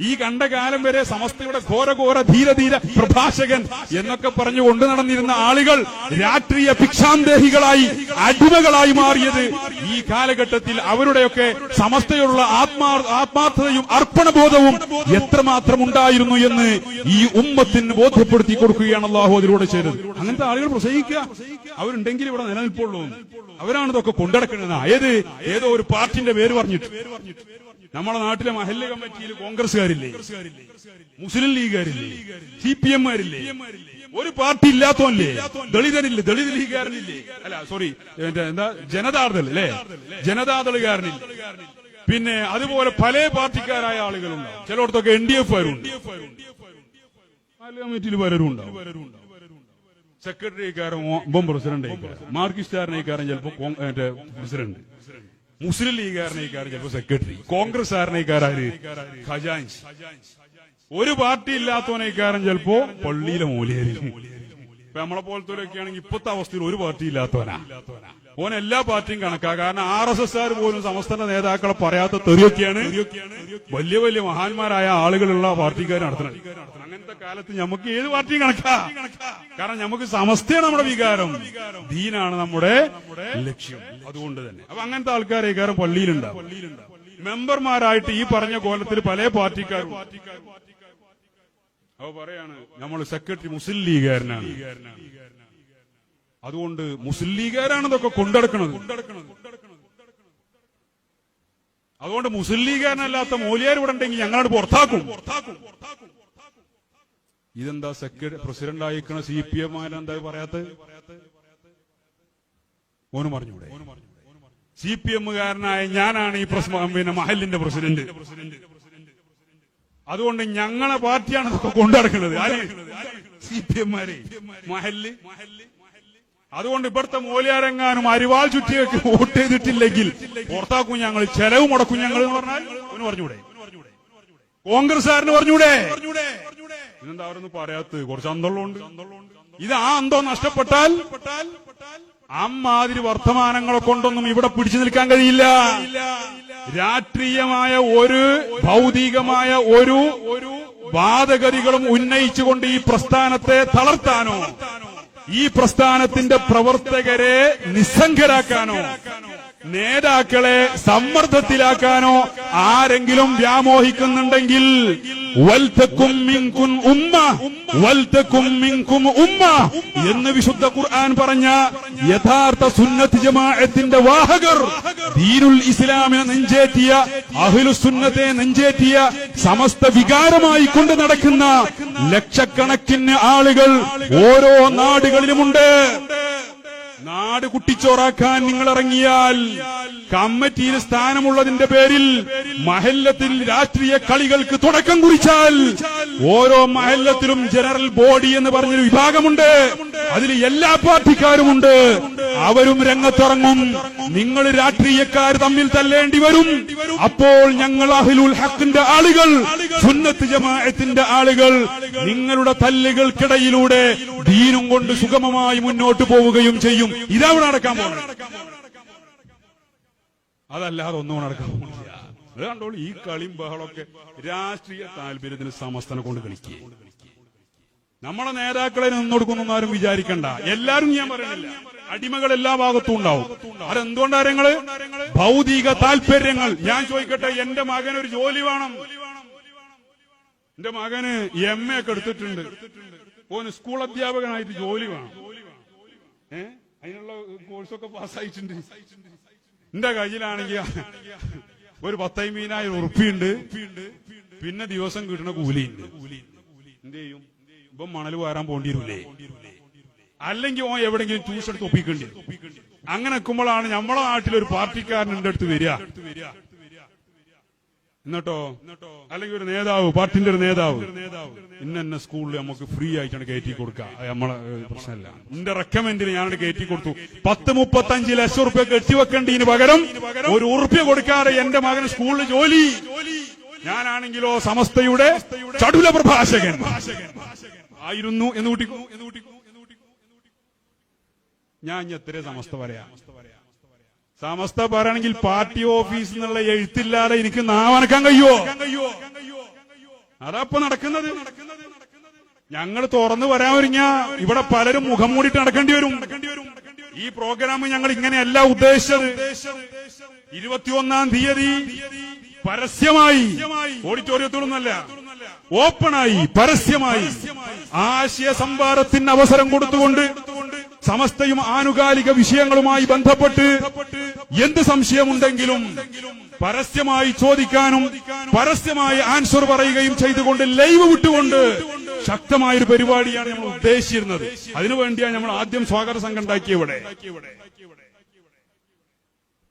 ഈ കണ്ട കാലം വരെ സമസ്തയുടെ ഘോര ഘോര ധീര ധീര പ്രഭാഷകൻ എന്നൊക്കെ പറഞ്ഞു കൊണ്ടു നടന്നിരുന്ന ആളുകൾ രാഷ്ട്രീയ ഭിക്ഷാന്തേഹികളായി അടിമകളായി മാറിയത് ഈ കാലഘട്ടത്തിൽ അവരുടെയൊക്കെ സമസ്തയുള്ള ആത്മാ ആത്മാർത്ഥതയും അർപ്പണബോധവും എത്രമാത്രം ഉണ്ടായിരുന്നു എന്ന് ഈ ഉമ്മത്തിന് ബോധ്യപ്പെടുത്തി കൊടുക്കുകയാണ് അള്ളാഹു അതിലൂടെ ചേരുന്നത് അങ്ങനത്തെ ആളുകൾ പ്രസംഗിക്കുക. അവരുണ്ടെങ്കിൽ ഇവിടെ നിലനിൽപ്പുള്ളൂ അവരാണ് ഇതൊക്കെ കൊണ്ടടക്കുന്നത് ഏത്? ഏതോ ഒരു പാർട്ടിന്റെ പേര് പറഞ്ഞിട്ട്. നമ്മുടെ നാട്ടിലെ മഹല്ല കമ്മിറ്റിയിൽ കോൺഗ്രസ്സുകാരില്ലേ? മുസ്ലിം ലീഗുകാരില്ലേ? സി പി എംമാരില്ലേ ഒരു പാർട്ടി ഇല്ലാത്തോല്ലേ ദളിതനില്ലേ? ദളിത് ലീഗുകാരനില്ലേ? അല്ല സോറി എന്താ ജനതാദൾ അല്ലേ ജനതാദളുകാരനില്ലേ? പിന്നെ അതുപോലെ പല പാർട്ടിക്കാരായ ആളുകളുണ്ട് ചിലയിടത്തൊക്കെ എൻ ഡി എഫ് മഹല്ല് കമ്മിറ്റിയിൽ പലരും ഉണ്ടാവും സെക്രട്ടറിക്കാരൻ ഇപ്പം പ്രസിഡന്റ് മാർക്കിസ്റ്റാരനേക്കാരൻ ചിലപ്പോ പ്രസിഡന്റ്. മുസ്ലിം ലീഗുകാരനേക്കാരൻ ചിലപ്പോ സെക്രട്ടറി കോൺഗ്രസ് കാരനേക്കാരാര് ഖജാൻസ് ഒരു പാർട്ടി ഇല്ലാത്തവനേക്കാരൻ ചിലപ്പോ പള്ളിയിലെ മൂലയേരി? ഇപ്പൊ നമ്മളെ പോലത്തെ ആണെങ്കിൽ ഇപ്പോഴത്തെ അവസ്ഥയിൽ ഒരു പാർട്ടി ഇല്ലാത്തവനാ ഓൻ എല്ലാ പാർട്ടിയും കണക്കാ. കാരണം ആർ എസ് എസ് ആർ പോലും സംസ്ഥാന നേതാക്കളെ പറയാത്ത തെറിയൊക്കെയാണ് വലിയ വലിയ മഹാന്മാരായ ആളുകളുള്ള പാർട്ടിക്കാർ നടത്തുന്നത്. അങ്ങനത്തെ കാലത്ത് നമുക്ക് ഏത് പാർട്ടിയും കണക്കാ. കാരണം നമുക്ക് സമസ്തയാണ് നമ്മുടെ വികാരം. ദീനാണ് നമ്മുടെ ലക്ഷ്യം. അതുകൊണ്ട് തന്നെ. അപ്പൊ അങ്ങനത്തെ ആൾക്കാർ വികാരം പള്ളിയിലുണ്ടാവും. മെമ്പർമാരായിട്ട് ഈ പറഞ്ഞ കോലത്തിൽ പല പാർട്ടിക്കാരും അവ പറയാണ് നമ്മൾ സെക്രട്ടറി മുസ്ലിം ലീഗുകാരനാണ്. അതുകൊണ്ട് മുസ്ലിം ലീഗുകാരാണ് ഇതൊക്കെ കൊണ്ടെടുക്കുന്നത് അതുകൊണ്ട് മുസ്ലിം ലീഗുകാരനല്ലാത്ത മോലിയാർ ഇവിടെ ഉണ്ടെങ്കിൽ ഞങ്ങളോട് പുറത്താക്കും. ഇതെന്താ സെക്രട്ടറി പ്രസിഡന്റ് ആയിക്കണ സി പി എം എന്താ പറയാത്തത്? ഓന് പറഞ്ഞൂടെ? സി പി എമ്മുകാരനായ ഞാനാണ് ഈ പ്രസ് പിന്നെ മഹലിന്റെ പ്രസിഡന്റ്. അതുകൊണ്ട് ഞങ്ങളെ പാർട്ടിയാണ് ഇതൊക്കെ കൊണ്ടുനടക്കുന്നത്. സി പി എംമാരെ മഹല്ല്. അതുകൊണ്ട് ഇവിടുത്തെ മൂലയാരെങ്ങാനും അരിവാൾ ചുറ്റിയൊക്കെ വോട്ട് ചെയ്തിട്ടില്ലെങ്കിൽ പുറത്താക്കും ഞങ്ങൾ ചെലവ് മുടക്കും ഞങ്ങൾ എന്ന് പറഞ്ഞാൽ ഒന്ന് പറഞ്ഞൂടെ കോൺഗ്രസ്സുകാരന് പറഞ്ഞൂടെ ഇതെന്താ അവരൊന്നും പറയാത്തത്? കുറച്ച് അന്തള്ളമുണ്ട് ഇത് ആ അന്തം നഷ്ടപ്പെട്ടാൽ അമ്മാതിരി വർത്തമാനങ്ങളെ കൊണ്ടൊന്നും ഇവിടെ പിടിച്ചു നിൽക്കാൻ കഴിയില്ല. രാഷ്ട്രീയമായ ഒരു ഭൗതികമായ ഒരു വാദഗതികളും ഉന്നയിച്ചുകൊണ്ട് ഈ പ്രസ്ഥാനത്തെ തളർത്താനോ ഈ പ്രസ്ഥാനത്തിന്റെ പ്രവർത്തകരെ നിസ്സംഗരാക്കാനോ നേതാക്കളെ സമ്മർദ്ദത്തിലാക്കാനോ ആരെങ്കിലും വ്യാമോഹിക്കുന്നുണ്ടെങ്കിൽ ഉമ്മ ഉമ്മ എന്ന് വിശുദ്ധ ഖുർആൻ പറഞ്ഞ യഥാർത്ഥ സുന്നത്ത് ജമാഅത്തിന്റെ വാഹകർ ദീനുൽ ഇസ്ലാമിനെ നെഞ്ചേറ്റിയ അഹ്ലു സുന്നത്തെ നെഞ്ചേറ്റിയ സമസ്ത വികാരമായി കൊണ്ട് നടക്കുന്ന ലക്ഷക്കണക്കിന് ആളുകൾ ഓരോ നാടുകളിലുമുണ്ട്. നാട് കുട്ടിച്ചോറാക്കാൻ നിങ്ങൾ ഇറങ്ങിയാൽ കമ്മിറ്റിയിൽ സ്ഥാനമുള്ളതിന്റെ പേരിൽ മഹല്ലത്തിൽ രാഷ്ട്രീയ കളികൾക്ക് തുടക്കം കുറിച്ചാൽ ഓരോ മഹല്ലത്തിലും ജനറൽ ബോഡി എന്ന് പറഞ്ഞൊരു വിഭാഗമുണ്ട്. അതിൽ എല്ലാ പാർട്ടിക്കാരുമുണ്ട്. അവരും രംഗത്തിറങ്ങും. നിങ്ങൾ രാഷ്ട്രീയക്കാർ തമ്മിൽ തല്ലേണ്ടി വരും. അപ്പോൾ ഞങ്ങൾ അഹിലുൽ ഹക്കിന്റെ ആളുകൾ സുന്നത്ത് ജമാഅത്തിന്റെ ആളുകൾ നിങ്ങളുടെ തല്ലുകൾക്കിടയിലൂടെ ദീനും കൊണ്ട് സുഗമമായി മുന്നോട്ട് പോവുകയും ചെയ്യും. ഇതവിടെ നടക്കാൻ പോകുന്നത് അതല്ലാതെ ഒന്നും നടക്കാൻ പോകുന്നില്ല ഈ കളിയും ബഹളമൊക്കെ രാഷ്ട്രീയ താല്പര്യത്തിന് സമസ്തനെ കൊണ്ട് കളിക്കുക നമ്മളെ നേതാക്കളെ നിന്നൊടുക്കുന്നൊന്നും ആരും വിചാരിക്കണ്ട. എല്ലാരും ഞാൻ പറയണില്ല. അടിമകൾ എല്ലാ ഭാഗത്തും ഉണ്ടാവും. അതെന്തുകൊണ്ടാ നിങ്ങൾ ഭൗതിക താല്പര്യങ്ങൾ. ഞാൻ ചോദിക്കട്ടെ എന്റെ മകൻ ഒരു ജോലി വേണം. എന്റെ മകന് എം എ ഒക്കെ എടുത്തിട്ടുണ്ട്. ഓന് സ്കൂൾ അധ്യാപകനായിട്ട് ജോലി വേണം. ഏ? അതിനുള്ള കോഴ്സൊക്കെ പാസ്സായിട്ടുണ്ട്. എന്റെ കയ്യിലാണെങ്കിൽ ഒരു പത്തൈമ്പതിനായിരം ഉറുപ്പിയുണ്ട്. പിന്നെ ദിവസം കിട്ടുന്ന കൂലിയുണ്ട്. എന്ത് ചെയ്യും? ഇപ്പം മണൽ വാരാൻ പോണ്ടി അല്ലെങ്കിൽ ഓൻ എവിടെങ്കിലും ട്യൂഷൻ ഒപ്പിക്കേണ്ടി. അങ്ങനെ നിൽക്കുമ്പോഴാണ് നമ്മളെ നാട്ടിൽ ഒരു പാർട്ടിക്കാരൻ എന്റെ അടുത്ത് വരിക. എന്നിട്ടോ? അല്ലെങ്കിൽ ഒരു നേതാവ് പാർട്ടിന്റെ ഒരു നേതാവ്. ഇന്ന സ്കൂളിൽ നമുക്ക് ഫ്രീ ആയിട്ടാണ് കയറ്റി കൊടുക്കുക. നമ്മളെ പ്രശ്നമല്ല. എന്റെ റെക്കമെൻഡിന് ഞാനത് കയറ്റി കൊടുത്തു. പത്ത് മുപ്പത്തി അഞ്ച് ലക്ഷം റുപ്യ കെട്ടിവെക്കേണ്ടതിന് പകരം ഒരു ഉറുപ്യ കൊടുക്കാതെ എന്റെ മകന് സ്കൂളിൽ ജോലി. ഞാനാണെങ്കിലോ സമസ്തയുടെ ചടുല പ്രഭാഷകൻ. ആയിരുന്നു എന്ന് കൂട്ടിക്കൂ ഞാൻ എത്ര സമസ്ത പറയാം. സമസ്ത പറയണമെങ്കിൽ പാർട്ടി ഓഫീസ് എന്നുള്ള എഴുത്തില്ലാതെ എനിക്ക് നാവനക്കാൻ കഴിയോ ഇപ്പൊ നടക്കുന്നത്. ഞങ്ങൾ തുറന്നു വരാൻ ഒരുങ്ങ ഇവിടെ പലരും മുഖം മൂടിയിട്ട് നടക്കേണ്ടി വരും. ഈ പ്രോഗ്രാം ഞങ്ങൾ ഇങ്ങനെയല്ല ഉദ്ദേശിച്ചത്. ഇരുപത്തിയൊന്നാം തീയതി പരസ്യമായി ഓഡിറ്റോറിയത്തോടൊന്നല്ല ഓപ്പണായി പരസ്യമായി ആശയ സംവാദത്തിന് അവസരം കൊടുത്തുകൊണ്ട് സമസ്തയും ആനുകാലിക വിഷയങ്ങളുമായി ബന്ധപ്പെട്ട് എന്ത് സംശയമുണ്ടെങ്കിലും പരസ്യമായി ചോദിക്കാനും പരസ്യമായി ആൻസർ പറയുകയും ചെയ്തുകൊണ്ട് ലൈവ് വിട്ടുകൊണ്ട് ശക്തമായ ഒരു പരിപാടിയാണ് നമ്മൾ ഉദ്ദേശിച്ചിരുന്നത്. അതിനുവേണ്ടിയാണ് നമ്മൾ ആദ്യം സ്വാഗത സംഘം ഉണ്ടാക്കിയ ഇവിടെ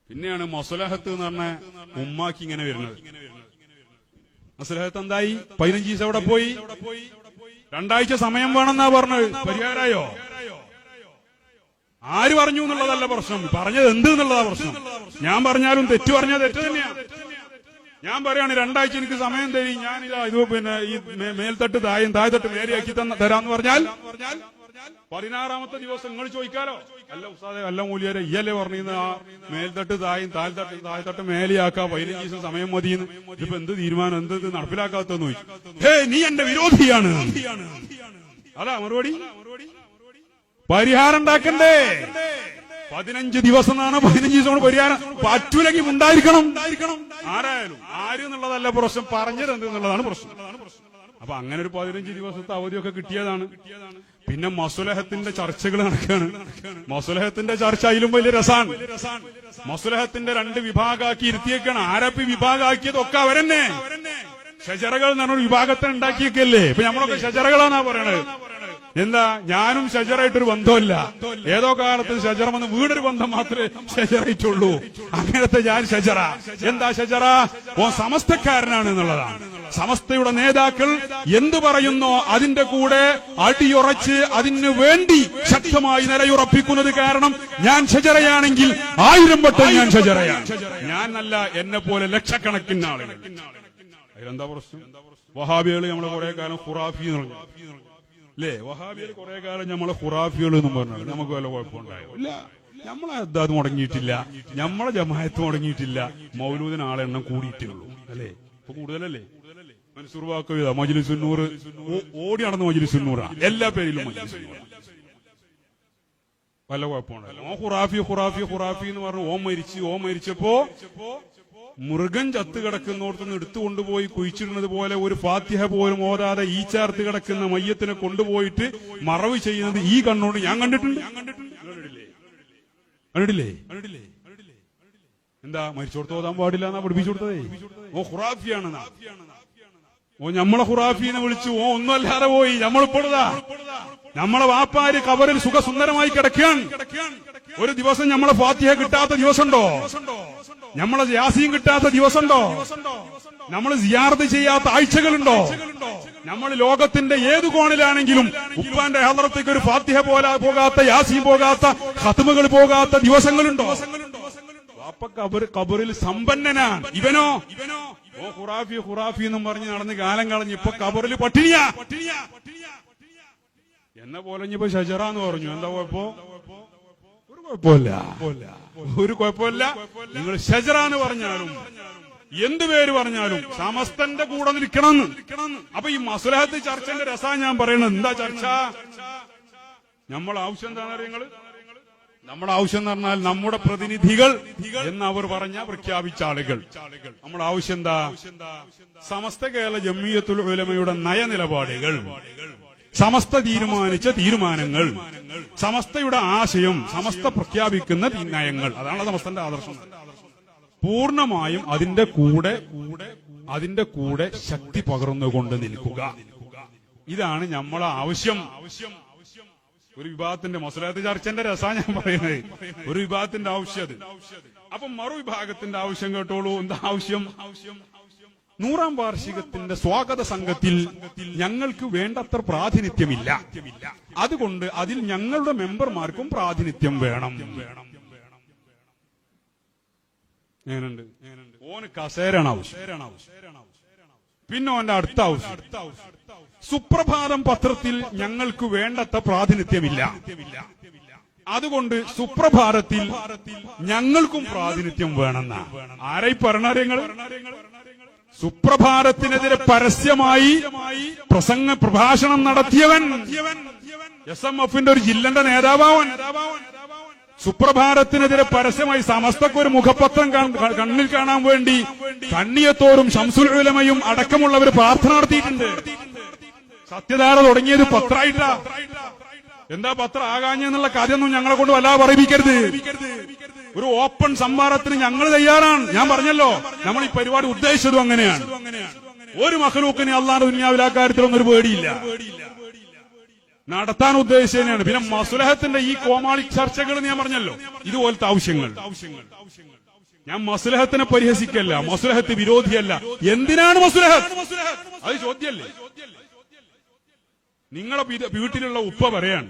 പിന്നെയാണ് മൊസലഹത്ത് എന്ന് പറഞ്ഞ ഉമ്മാക്കി ഇങ്ങനെ വരുന്നത്. മൊസലഹത്ത് എന്തായി? പതിനഞ്ച് ദിവസം അവിടെ പോയി. രണ്ടാഴ്ച സമയം വേണമെന്നാ പറഞ്ഞത്. പരിഹാരമായോ? ആര് പറഞ്ഞു എന്നുള്ളതല്ല പ്രശ്നം. പറഞ്ഞത് എന്ത് എന്നുള്ളതാ പ്രശ്നം. ഞാൻ പറഞ്ഞാലും തെറ്റു പറഞ്ഞാൽ തെറ്റ് തന്നെയാണ് ഞാൻ പറയാണ് രണ്ടാഴ്ച എനിക്ക് സമയം തരും ഞാൻ ഇത് പിന്നെ ഈ മേൽത്തട്ട് തായും താഴെത്തട്ട് മേലെയാക്കി തന്ന തരാന്ന് പറഞ്ഞാൽ പതിനാറാമത്തെ ദിവസം നിങ്ങൾ ചോദിക്കാലോ. അല്ല ഉസ്താദെ അല്ല മൂലിയരെ ഇയല്ലേ പറഞ്ഞിരുന്ന? ആ മേൽത്തട്ട് തായും താഴ്ത്തട്ട് താഴ്ത്തട്ട് മേലെയാക്കാ പതിനഞ്ച് ദിവസം സമയം മതിയെന്ന്. ഇതിപ്പോ എന്ത് തീരുമാനം? എന്ത് നടപ്പിലാക്കാത്തെന്ന് ചോദിച്ചു. ഹേ നീ എന്റെ വിരോധിയാണ്. അതാ മറുപടി. പരിഹാരം ഉണ്ടാക്കണ്ടേ? പതിനഞ്ച് ദിവസം എന്നാണ് പതിനഞ്ച് ദിവസം പരിഹാരം. പറ്റൂലെങ്കിൽ ഉണ്ടായിരിക്കണം ആരായാലും. ആര് എന്നുള്ളതല്ല പ്രശ്നം. പറഞ്ഞത് എന്നുള്ളതാണ് പ്രശ്നം. അപ്പൊ അങ്ങനെ ഒരു പതിനഞ്ച് ദിവസത്തെ അവധിയൊക്കെ കിട്ടിയതാണ്. പിന്നെ മസുലഹത്തിന്റെ ചർച്ചകൾ നടക്കുകയാണ് മസുലഹത്തിന്റെ ചർച്ച അതിലും വലിയ രസാണ് മസുലഹത്തിന്റെ രണ്ട് വിഭാഗമാക്കി ഇരുത്തിയേക്കാണ്. ആരപ്പി വിഭാഗമാക്കിയതൊക്കെ അവരെന്നെ. ഷജറകൾ എന്ന് പറഞ്ഞ വിഭാഗത്തെ ഉണ്ടാക്കിയേക്കല്ലേ? ഇപ്പൊ നമ്മളൊക്കെ ഷജറകളാണാ പറയണത്. എന്താ ഞാനും ഷജറായിട്ടൊരു ബന്ധമില്ല ഏതോ കാലത്ത് ഷജറ വന്ന് വീടൊരു ബന്ധം മാത്രമേ ഷജറായിട്ടുള്ളൂ. അങ്ങനത്തെ ഞാൻ ഷജറ. എന്താ ഷജറ? ഓ സമസ്തക്കാരനാണ് എന്നുള്ളതാണ്. സമസ്തയുടെ നേതാക്കൾ എന്തു പറയുന്നോ അതിന്റെ കൂടെ അടിയുറച്ച് അതിന് വേണ്ടി ശക്തമായി നിലയുറപ്പിക്കുന്നത് കാരണം ഞാൻ ഷജറയാണെങ്കിൽ ആയിരം വട്ടം ഞാൻ ഷജറയാണ്. ഞാൻ അല്ല എന്നെ പോലെ ലക്ഷക്കണക്കിന് ആളുകൾ. അതിലെന്താ പ്രശ്നം? വഹാബികൾ നമ്മളെ കുറെ കാലം ഖുറാഫി എന്ന് പറഞ്ഞു. അല്ലേ വഹാബിയിൽ കുറെ കാലം നമ്മളെ ഖുറാഫികൾ എന്ന് പറഞ്ഞു നമുക്ക് വല്ല കുഴപ്പമുണ്ടായോ? ഇല്ല. നമ്മളെ അത് മുടങ്ങിയിട്ടില്ല. നമ്മളെ ജമായത്ത് മുടങ്ങിയിട്ടില്ല. മൗലൂദിന് ആളെ എണ്ണം കൂടിയിട്ടുള്ളൂ അല്ലേ? ഇപ്പൊ കൂടുതലല്ലേ? മൻസൂർ വാക്കവിത മജിലിസുന്നൂർ ഓടി നടന്ന മജിലിസുന്നൂറാ എല്ലാ പേരിലും മജിലിസുന്നൂറാ വല്ല കുഴപ്പമുണ്ടല്ലോ ഓ ഖുറാഫി ഖുറാഫി ഖുറാഫി എന്ന് പറഞ്ഞു. ഓ മരിച്ചു ഓ മരിച്ചപ്പോ മൃഗം ചത്ത് കിടക്കുന്നിടത്തുനിന്ന് എടുത്തുകൊണ്ടുപോയി കുഴിച്ചിടുന്നത് പോലെ ഒരു ഫാത്തിഹ പോലും ഓരാതെ ഈ ചേർത്ത് കിടക്കുന്ന മയ്യത്തിനെ കൊണ്ടുപോയിട്ട് മറവ് ചെയ്യുന്നത് ഈ കണ്ണുകൊണ്ട് ഞാൻ കണ്ടിട്ടുണ്ട്. കണ്ടിട്ടില്ലേ? കണ്ടിട്ടില്ലേ? എന്താ മരിച്ചോടത്ത് ഓതാൻ പാടില്ല എന്നാ പഠിപ്പിച്ചു കൊടുത്തതേ? ഓ ഖുറാഫിയാണെന്നാ. ഓ നമ്മളെ ഖുറാഫീനെ വിളിച്ചു. ഓ ഒന്നുമല്ലാതെ പോയി. നമ്മളിപ്പോഴതാ നമ്മളെ വാപ്പാര് കവറിൽ സുഖസുന്ദരമായി കിടക്കാൻ ഒരു ദിവസം നമ്മളെ ഫാത്തിഹ കിട്ടാത്ത ദിവസമുണ്ടോ? നമ്മളെ യാസീൻ കിട്ടാത്ത ദിവസമുണ്ടോ? നമ്മൾ സിയാർത്ത് ചെയ്യാത്ത ആഴ്ചകളുണ്ടോ? നമ്മൾ ലോകത്തിന്റെ ഏത് കോണിലാണെങ്കിലും ഉപ്പാന്റെ ഹലറത്തേക്ക് ഒരു ഫാത്തിഹ പോലെ പോകാത്ത യാസീൻ പോകാത്ത ഖത്മുകൾ പോകാത്ത ദിവസങ്ങളുണ്ടോ? വാപ്പ കബറിൽ സമ്പന്നനാണ്. ഇവനോ? ഓ ഹുറാഫി ഹുറാഫി എന്നും പറഞ്ഞ് നടന്ന് കാലം കളഞ്ഞ് ഇപ്പൊ കബറിൽ പട്ടിണിയാ. എന്ന പോലെ ഇനിയിപ്പോ ഷജറ എന്ന് പറഞ്ഞു. എന്താ കുഴപ്പോ? ഒരു കുഴപ്പമില്ല. നിങ്ങൾ ഷജറ എന്ന് പറഞ്ഞാലും എന്ത് പേര് പറഞ്ഞാലും സമസ്തന്റെ കൂടെ നിൽക്കണം അപ്പൊ ഈ മസുലഹത്ത് ചർച്ചന്റെ രസാ ഞാൻ പറയുന്നത് എന്താ ചർച്ച? നമ്മൾ ആവശ്യം എന്താണ് നിങ്ങൾ നമ്മുടെ ആവശ്യം എന്ന് പറഞ്ഞാൽ നമ്മുടെ പ്രതിനിധികൾ എന്ന് അവർ പറഞ്ഞ പ്രഖ്യാപിച്ച ആളുകൾ. നമ്മുടെ ആവശ്യം എന്താ? സമസ്ത കേരള ജമ്മിയത്തുൽ ഉലമയുടെ നയനിലപാടുകൾ. സമസ്ത തീരുമാനിച്ച തീരുമാനങ്ങൾ. സമസ്തയുടെ ആശയം സമസ്ത പ്രഖ്യാപിക്കുന്ന നയങ്ങൾ. അതാണ് സമസ്തന്റെ ആദർശം. പൂർണമായും അതിന്റെ കൂടെ അതിന്റെ കൂടെ ശക്തി പകർന്നുകൊണ്ട് നിൽക്കുക. ഇതാണ് നമ്മളെ ആവശ്യം. ഒരു വിഭാഗത്തിന്റെ മൊസലാത്ത് ചർച്ചന്റെ രസാ ഞാൻ പറയുന്നത്. ഒരു വിഭാഗത്തിന്റെ ആവശ്യം അത്. അപ്പൊ മറുവിഭാഗത്തിന്റെ ആവശ്യം കേട്ടോളൂ. എന്താ ആവശ്യം ആവശ്യം? നൂറാം വാർഷികത്തിന്റെ സ്വാഗത സംഘത്തിൽ ഞങ്ങൾക്ക് വേണ്ടത്ര പ്രാതിനിധ്യമില്ല. അതുകൊണ്ട് അതിൽ ഞങ്ങളുടെ മെമ്പർമാർക്കും പ്രാതിനിധ്യം വേണം. ഓന് ആവശ്യം. പിന്നെ ഓന്റെ അടുത്ത സുപ്രഭാതം പത്രത്തിൽ ഞങ്ങൾക്ക് വേണ്ടത്ര പ്രാതിനിധ്യമില്ല. അതുകൊണ്ട് സുപ്രഭാതത്തിൽ ഞങ്ങൾക്കും പ്രാതിനിധ്യം വേണമെന്ന ആരായി പറഞ്ഞാൽ സുപ്രഭാതത്തിനെതിരെ പരസ്യമായി പ്രസംഗ പ്രഭാഷണം നടത്തിയവൻ എസ് എം എഫിന്റെ ഒരു ജില്ലന്റെ നേതാവാവൻ. സുപ്രഭാതത്തിനെതിരെ പരസ്യമായി സമസ്തക്ക് ഒരു മുഖപത്രം കണ്ണിൽ കാണാൻ വേണ്ടി കണ്ണിയത്തോറും ഷംസുൽ ഉലമയും അടക്കമുള്ളവർ പ്രാർത്ഥന നടത്തിയിട്ടുണ്ട്. സത്യധാര തുടങ്ങിയത് പത്രായിട്ടാ. എന്താ പത്രം ആകാഞ്ഞെന്നുള്ള കാര്യമൊന്നും ഞങ്ങളെ കൊണ്ട് വല്ലാതെ പറയിപ്പിക്കരുത്. ഒരു ഓപ്പൺ സംവാദത്തിന് ഞങ്ങൾ തയ്യാറാണ്. ഞാൻ പറഞ്ഞല്ലോ നമ്മൾ ഈ പരിപാടി ഉദ്ദേശിച്ചതും അങ്ങനെയാണ്. ഒരു മഹലൂക്കിന് അള്ളാഹ് ദുനിയാവിൽ ആ കാര്യത്തിലൊന്നും ഒരു പേടിയില്ല. നടത്താൻ ഉദ്ദേശിച്ചതിനാണ് പിന്നെ മസുലഹത്തിന്റെ ഈ കോമാളി ചർച്ചകൾ ഞാൻ പറഞ്ഞല്ലോ ഇതുപോലത്തെ ആവശ്യങ്ങൾ. ഞാൻ മസുലഹത്തിനെ പരിഹസിക്കല്ല മസുലഹത്ത് വിരോധിയല്ല. എന്തിനാണ് മസുലഹത്ത്? അത് ചോദ്യല്ലേ നിങ്ങളുടെ വീട്ടിലുള്ള ഉപ്പ പറയാണ്.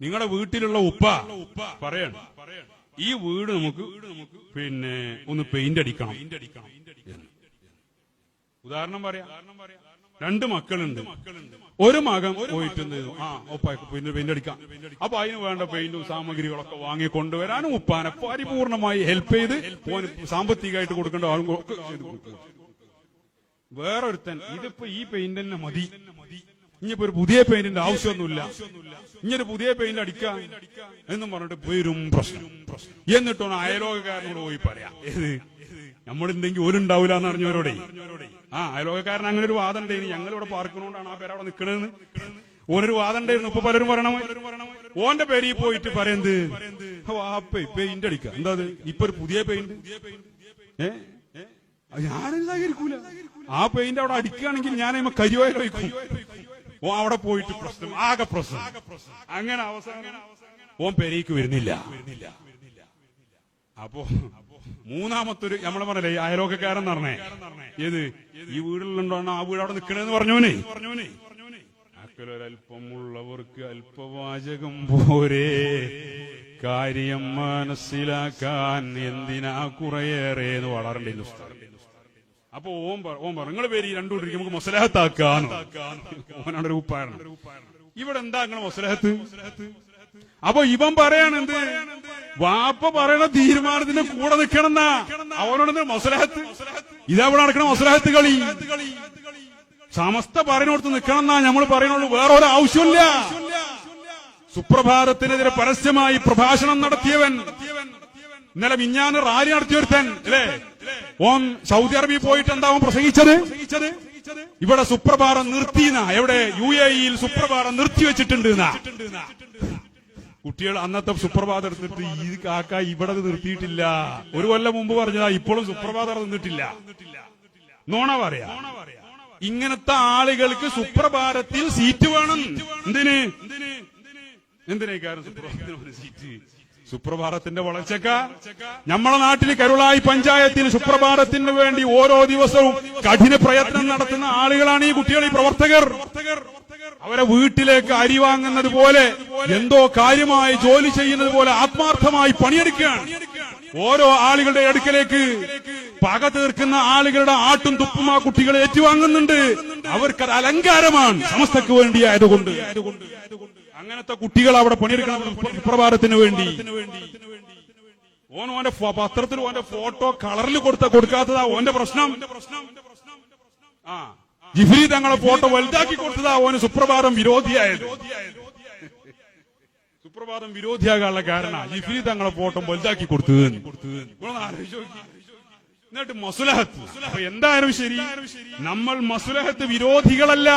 നിങ്ങളുടെ വീട്ടിലുള്ള ഉപ്പ പറയാണ്. ഈ വീട് നമുക്ക് പിന്നെ ഒന്ന് പെയിന്റ് അടിക്കണം. ഉദാഹരണം പറയാം. രണ്ട് മക്കളുണ്ട്. ഒരു മകൻ പോയിട്ട് ആ ഒപ്പായി പിന്നെ പെയിന്റ് അടിക്കാം. അപ്പൊ അതിന് വേണ്ട പെയിന്റും സാമഗ്രികളൊക്കെ വാങ്ങി കൊണ്ടുവരാനും ഉപ്പാനെ പരിപൂർണമായി ഹെൽപ്പ് ചെയ്ത് സാമ്പത്തികമായിട്ട് കൊടുക്കേണ്ട ആളും വേറൊരുത്തൻ ഇതിപ്പോ ഈ പെയിന്റ് തന്നെ മതി. ഇനിയിപ്പോ ഒരു പുതിയ പെയിന്റിന്റെ ആവശ്യമൊന്നുമില്ല. ഇനിയൊരു പുതിയ പെയിന്റ് അടിക്കാൻ എന്നും പറഞ്ഞിട്ട് വരും പ്രശ്നം. എന്നിട്ടോ അയലോകക്കാരനോട് പോയി പറയാം ഏത്? നമ്മളുണ്ടെങ്കിൽ ഓരുണ്ടാവില്ല എന്ന് അറിഞ്ഞവരോടെ. ആ അയലോകക്കാരൻ അങ്ങനെ ഒരു വാദം ഉണ്ടായിരുന്നു ഞങ്ങൾ ഇവിടെ പാർക്കണോണ്ടാണ് ആ പേര് അവിടെ നിൽക്കണെന്ന് ഓനൊരു വാദം ഉണ്ടായിരുന്നു. ഇപ്പൊ പലരും പറയണം ഓന്റെ പേരിൽ പോയിട്ട് പറയുന്നത് വാപ്പേ പെയിന്റ് അടിക്കുക എന്താ ഇപ്പൊ ഒരു പുതിയ പെയിന്റ് ഏ? അത് ഞാനും സഹകരിക്കൂല ആ പെയിന്റ് അവിടെ അടിക്കുകയാണെങ്കിൽ ഞാൻ കരിവായി വയ്ക്കും ഓ അവിടെ പോയിട്ട് പ്രശ്നം ആകെ പ്രശ്നം. അങ്ങനെ അവസാനം ഓൻ പെരേക്ക് വരുന്നില്ല. അപ്പോ മൂന്നാമത്തൊരു നമ്മളെ പറഞ്ഞല്ലേ ഈ അയലോക്കക്കാരൻ പറഞ്ഞേ. ഏത്? ഈ വീടിലുണ്ടോണോ ആ വീട് അവിടെ നിക്കണേന്ന് പറഞ്ഞോനെ. അക്കലൊരൽപ്പമുള്ളവർക്ക് അല്പവാചകം പോരെ. കാര്യം മനസ്സിലാക്കാൻ എന്തിനാ കുറയേറെ എന്ന് വളരണ്ടേ ഉസ്താദ്. അപ്പൊ ഓം പറ- ഓം പറ നിങ്ങളെ പേര് ഈ രണ്ടു കൂട്ടർക്ക് നമുക്ക് മൊസലഹത്താക്കാനോ ഓനാണ് ഒരു ഇവിടെ എന്താ നിങ്ങൾ മൊസലഹത്ത്? അപ്പൊ ഇവൻ പറയാണ് വാപ്പ പറയണ തീരുമാനത്തിന്റെ കൂടെ നിൽക്കണം അവനോട് മൊസലഹത്ത്. ഇതവിടെ നടക്കണ മൊസലഹത്ത് കളി. സമസ്ത പറയുന്നിടത്ത് നിൽക്കണമെന്നാ നമ്മൾ പറയുന്നുള്ളൂ വേറെ ഒരു ആവശ്യമില്ല സുപ്രഭാതത്തിനെതിരെ പരസ്യമായി പ്രഭാഷണം നടത്തിയവൻ. ഇന്നലെ മിഞ്ഞാന് റാലി നടത്തിയൊരുത്തൻ അല്ലേ? ഓൻ സൗദി അറേബ്യ പോയിട്ട് എന്താവും പ്രസംഗിച്ചത്? ഇവിടെ സുപ്രഭാതം നിർത്തിന എവിടെ? യു എ ഇയിൽ സുപ്രഭാതം നിർത്തിവെച്ചിട്ടുണ്ട് വെച്ചിട്ടുണ്ട് കുട്ടികൾ അന്നത്തെ സുപ്രഭാതം എടുത്തിട്ട് ഈ കാക്ക ഇവിടെ നിർത്തിയിട്ടില്ല. ഒരു കൊല്ലം മുമ്പ് പറഞ്ഞതാ ഇപ്പോഴും സുപ്രഭാതം നിന്നിട്ടില്ല. നോണ പറയാ. ഇങ്ങനത്തെ ആളുകൾക്ക് സുപ്രഭാതത്തിൽ സീറ്റ് വേണം. എന്തിന്? എന്തിനേക്കാരും സുപ്രഭാതത്തിന് സീറ്റ്? സുപ്രഭാതത്തിന്റെ വളർച്ചക്ക നമ്മളെ നാട്ടിൽ കരുളായി പഞ്ചായത്തിന് സുപ്രഭാതത്തിന് വേണ്ടി ഓരോ ദിവസവും കഠിന പ്രയത്നം നടത്തുന്ന ആളുകളാണ് ഈ കുട്ടികൾ ഈ പ്രവർത്തകർ. അവരെ വീട്ടിലേക്ക് അരി വാങ്ങുന്നത് പോലെ എന്തോ കാര്യമായി ജോലി ചെയ്യുന്നത് പോലെ ആത്മാർത്ഥമായി പണിയെടുക്കുകയാണ്. ഓരോ ആളുകളുടെ അടുക്കലേക്ക് പക തീർക്കുന്ന ആളുകളുടെ ആട്ടും തുപ്പും ആ കുട്ടികളെ ഏറ്റുവാങ്ങുന്നുണ്ട്. അവർക്കത് അലങ്കാരമാണ് സമസ്തക്ക് വേണ്ടിയായതുകൊണ്ട്. അങ്ങനത്തെ കുട്ടികൾ അവിടെ പണിയെടുക്കണം. സുപ്രഭാതത്തിന് വേണ്ടി. ഓൻ ഓന്റെ പത്രത്തിൽ ഓന്റെ ഫോട്ടോ കളറിൽ കൊടുത്ത കൊടുക്കാത്തതാ ഓന്റെ പ്രശ്നം. ആ. ജിഫ്രി തങ്ങളെ ഫോട്ടോ വലുതാക്കി കൊടുത്തതാ ഓന് സുപ്രഭാതം വിരോധിയായത്. സുപ്രഭാതം വിരോധിയാകാനുള്ള കാരണം ജിഫ്രി തങ്ങളെ ഫോട്ടോ വലുതാക്കി കൊടുത്തത് കൊടുത്തത്. എന്നിട്ട് മസുലഹത്ത്. എന്തായാലും ശരി നമ്മൾ മസുലഹത്ത് വിരോധികളല്ല.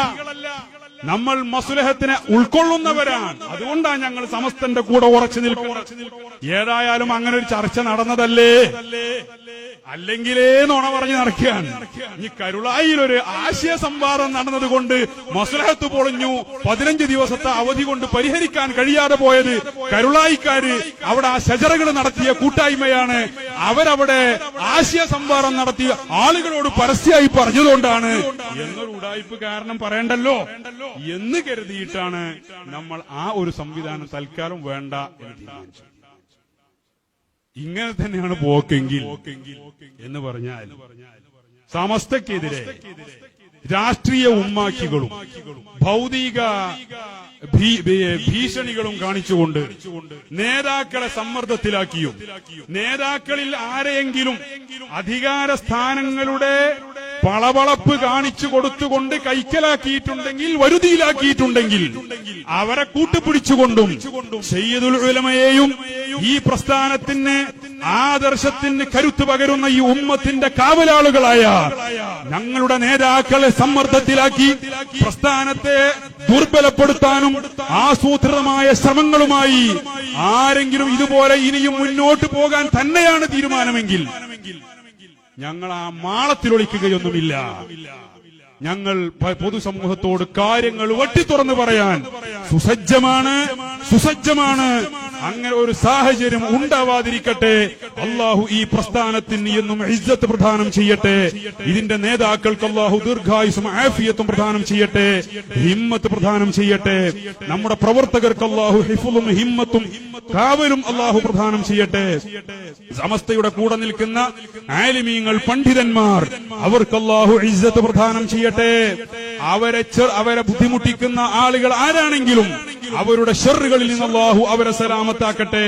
നമ്മൾ മസുലഹത്തിനെ ഉൾക്കൊള്ളുന്നവരാണ്. അതുകൊണ്ടാണ് ഞങ്ങൾ സമസ്തന്റെ കൂടെ ഉറച്ചു നിൽക്കുന്നത്. ഏതായാലും അങ്ങനെ ഒരു ചർച്ച നടന്നതല്ലേ? അല്ലെങ്കിലേ നോണ പറഞ്ഞ് നടക്കുകയാണ്. ഈ കരുളായിൽ ഒരു ആശയ സംവാദം നടന്നതുകൊണ്ട് മസുലഹത്ത് പൊളിഞ്ഞു. പതിനഞ്ച് ദിവസത്തെ അവധി കൊണ്ട് പരിഹരിക്കാൻ കഴിയാതെ പോയത് കരുളായിക്കാര് അവിടെ ആ ശജറകൾ നടത്തിയ കൂട്ടായ്മയാണ്. അവരവിടെ ആശയ സംവാദം നടത്തിയ ആളുകളോട് പരസ്യമായി പറഞ്ഞതുകൊണ്ടാണ്. എന്നൊരു ഉടായ്പ് കാരണം പറയണ്ടല്ലോ? എന്ന് കരുതിയിട്ടാണ് നമ്മൾ ആ ഒരു സംവിധാനം തൽക്കാലം വേണ്ട എന്ന് തീരുമാനിച്ചത്. ഇങ്ങനെ തന്നെയാണ് പോക്കെങ്കിൽ എന്ന് പറഞ്ഞാൽ സമസ്തക്കെതിരെ രാഷ്ട്രീയ ഉമ്മാക്കികളും ഭൗതിക ഭീഷണികളും കാണിച്ചുകൊണ്ട് നേതാക്കളെ സമ്മർദ്ദത്തിലാക്കിയും നേതാക്കളിൽ ആരെയെങ്കിലും അധികാര സ്ഥാനങ്ങളുടെ പളവളപ്പ് കാണിച്ചു കൊടുത്തുകൊണ്ട് കൈക്കലാക്കിയിട്ടുണ്ടെങ്കിൽ വരുതിയിലാക്കിയിട്ടുണ്ടെങ്കിൽ അവരെ കൂട്ടുപിടിച്ചുകൊണ്ടും സയ്യിദുൽ ഉലമയെയും ഈ പ്രസ്ഥാനത്തിന് ആദർശത്തിന് കരുത്തു പകരുന്ന ഈ ഉമ്മത്തിന്റെ കാവലാളുകളായ ഞങ്ങളുടെ നേതാക്കളെ സമ്മർദ്ദത്തിലാക്കി പ്രസ്ഥാനത്തെ ദുർബലപ്പെടുത്താനും ആസൂത്രിതമായ ശ്രമങ്ങളുമായി ആരെങ്കിലും ഇതുപോലെ ഇനിയും മുന്നോട്ട് പോകാൻ തന്നെയാണ് തീരുമാനമെങ്കിൽ ഞങ്ങൾ ആ മാളത്തിലൊളിക്കുകയൊന്നുമില്ല. ഞങ്ങൾ പ- പൊതുസമൂഹത്തോട് കാര്യങ്ങൾ വെട്ടിത്തുറന്ന് പറയാൻ സുസജ്ജമാണ് സുസജ്ജമാണ് അങ്ങനെ ഒരു സാഹചര്യം ഉണ്ടാവാതിരിക്കട്ടെ. അള്ളാഹു ഈ പ്രസ്ഥാനത്തിന് എന്നും ഇജ്ജത്ത് പ്രദാനം ചെയ്യട്ടെ. ഇതിന്റെ നേതാക്കൾക്ക് അള്ളാഹു ദീർഘായുസും ആഫിയത്തും പ്രദാനം ചെയ്യട്ടെ. ഹിമ്മത്ത് പ്രദാനം ചെയ്യട്ടെ. നമ്മുടെ പ്രവർത്തകർക്ക് അള്ളാഹു ഹിഫുലും ഹിമ്മത്തും കാവലും അള്ളാഹു പ്രദാനം ചെയ്യട്ടെ. സമസ്തയുടെ കൂടെ നിൽക്കുന്ന ആലിമീങ്ങൾ പണ്ഡിതന്മാർ അവർക്ക് അള്ളാഹു ഇജ്ജത്ത് പ്രദാനം ചെയ്യട്ടെ. അവരെ അവരെ ബുദ്ധിമുട്ടിക്കുന്ന ആളുകൾ ആരാണെങ്കിലും അവരുടെ ഷെറുകളിൽ നിന്ന് അള്ളാഹു അവരെ സലാമത്താക്കട്ടെ.